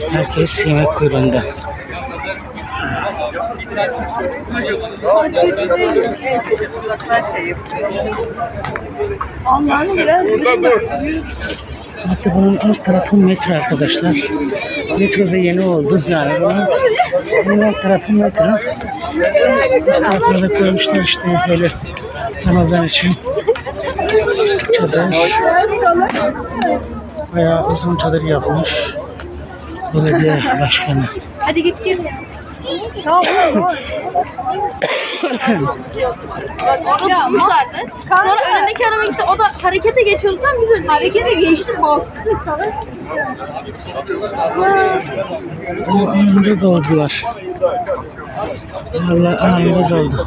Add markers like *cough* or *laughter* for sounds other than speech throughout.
Herkes yemek kuyruğunda. Allah'ını biraz Hatta bunun alt tarafı metro arkadaşlar. Metro da yeni oldu. Bunun, bunun alt tarafı metro. Üst tarafına da koymuşlar işte böyle Ramazan için. Çadır. Bayağı uzun çadır yapmış. Belediye başkanı. Hadi git gir. Tamam. Tutmuşlardı. Sonra önündeki araba gitti. O da harekete geçiyordu. Tam biz önüne Harekete geçti bastı sana. O anında doldular. Vallahi anında doldu.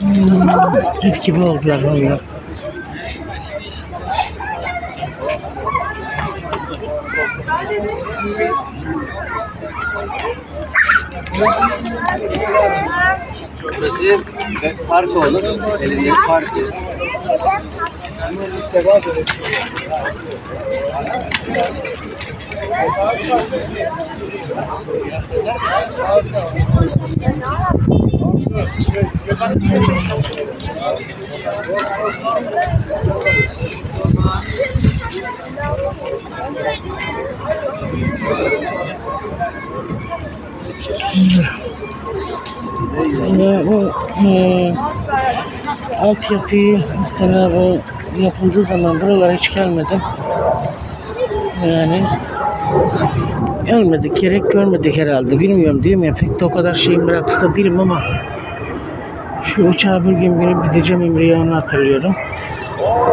Hmm, İlk gibi oldular vallahi. Burası park olur. Belediye parkı. Ya bu e, altyapıyı mesela bu yapıldığı zaman buralara hiç gelmedim. Yani gelmedik, gerek görmedik herhalde. Bilmiyorum değil mi? Pek de o kadar şeyin meraklısı da değilim ama şu uçağa bir gün binip gideceğim Ümre'ye onu hatırlıyorum.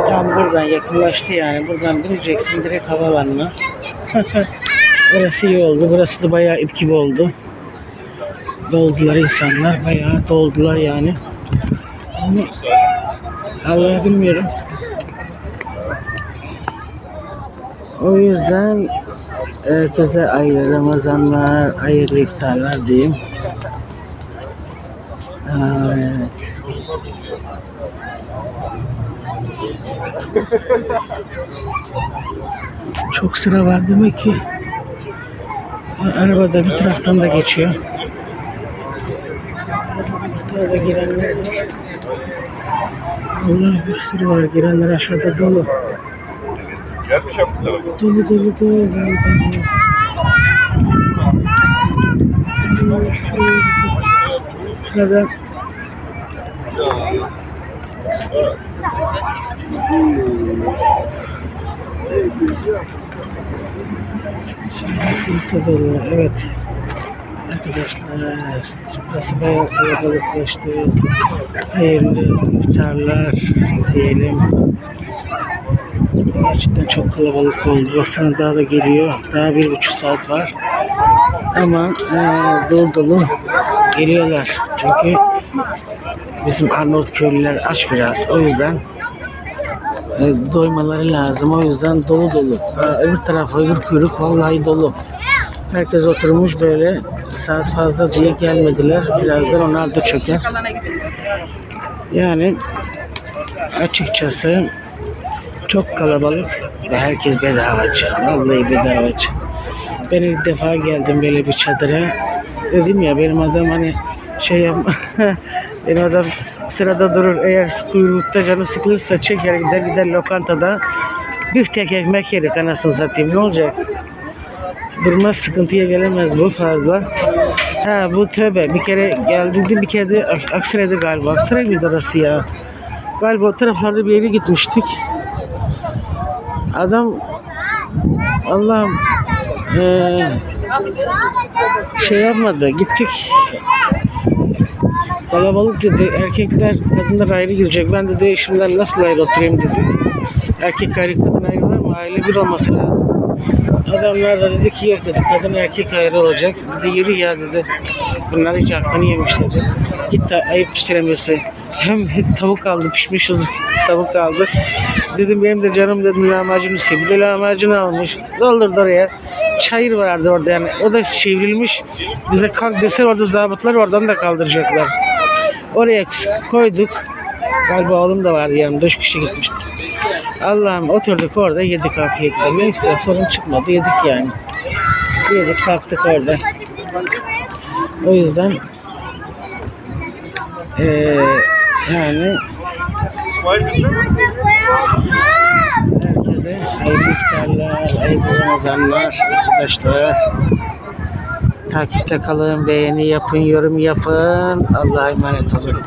Tam buradan yakınlaştı yani. Buradan bineceksin direkt havalanma. *laughs* Burası iyi oldu. Burası da bayağı ip gibi oldu. Doldular insanlar. Bayağı doldular yani. Ama Allah bilmiyorum. O yüzden herkese hayırlı Ramazanlar, hayırlı iftarlar diyeyim. Evet. Çok sıra var demek ki. Arabada bir taraftan da geçiyor. Burada da girenler var. Allah bir sürü var. Girenler aşağıda dolu. Dolu dolu dolu. dolu, dolu. Sırada Burada dolu. Evet. Arkadaşlar burası bayağı kalabalıklaştı. Hayırlı iftarlar diyelim. Gerçekten çok kalabalık oldu. Baksana daha da geliyor. Daha bir buçuk saat var. Ama eee dolu dolu geliyorlar. Çünkü bizim Arnavut köylüler aç biraz. O yüzden e, doymaları lazım. O yüzden dolu dolu. Ha, öbür tarafa öbür kuyruk vallahi dolu. Herkes oturmuş böyle saat fazla diye gelmediler. Birazdan onlar da çöker. Yani açıkçası çok kalabalık ve herkes bedavacı. Vallahi bedavacı. Ben ilk defa geldim böyle bir çadıra. Dedim ya benim adam hani şey yapma. *laughs* benim adam sırada durur. Eğer kuyrukta canı sıkılırsa çeker gider gider lokantada büftek ekmek yedik anasını satayım. Ne olacak? Durmaz sıkıntıya gelemez bu fazla. Ha bu tövbe bir kere geldi bir kere de Ak- Aksaray'da galiba. Aksaray mıydı orası ya? Galiba o taraflarda bir yere gitmiştik. Adam Allah'ım eee, şey yapmadı. Gittik. Kalabalık dedi. Erkekler kadınlar ayrı girecek. Ben de eşimden nasıl ayrı oturayım dedi. Erkek ayrı kadın ayrı var mı? Aile bir olması lazım. Adamlar da dedi ki yok dedi. Kadın erkek ayrı olacak. Dedi yürü ya dedi. Bunlar hiç aklını yemiş dedi. Git ayıp pişiremesi. Hem tavuk aldı pişmiş uzun tavuk aldı. Dedim benim de canım dedim lahmacun istiyor. Bir de lahmacun almış. Doldurdu oraya. Çayır vardı orada yani. O da çevrilmiş. Bize kalk dese orada zabıtlar oradan da kaldıracaklar. Oraya koyduk. Galiba oğlum da vardı yanımda. Üç kişi gitmiştik. Allah'ım oturduk orada yedik afiyetle. Neyse sorun çıkmadı yedik yani. Yedik kalktık orada. O yüzden eee yani herkese hayırlı iftarlar, hayırlı ramazanlar arkadaşlar. Takipte kalın, beğeni yapın, yorum yapın. Allah'a emanet olun.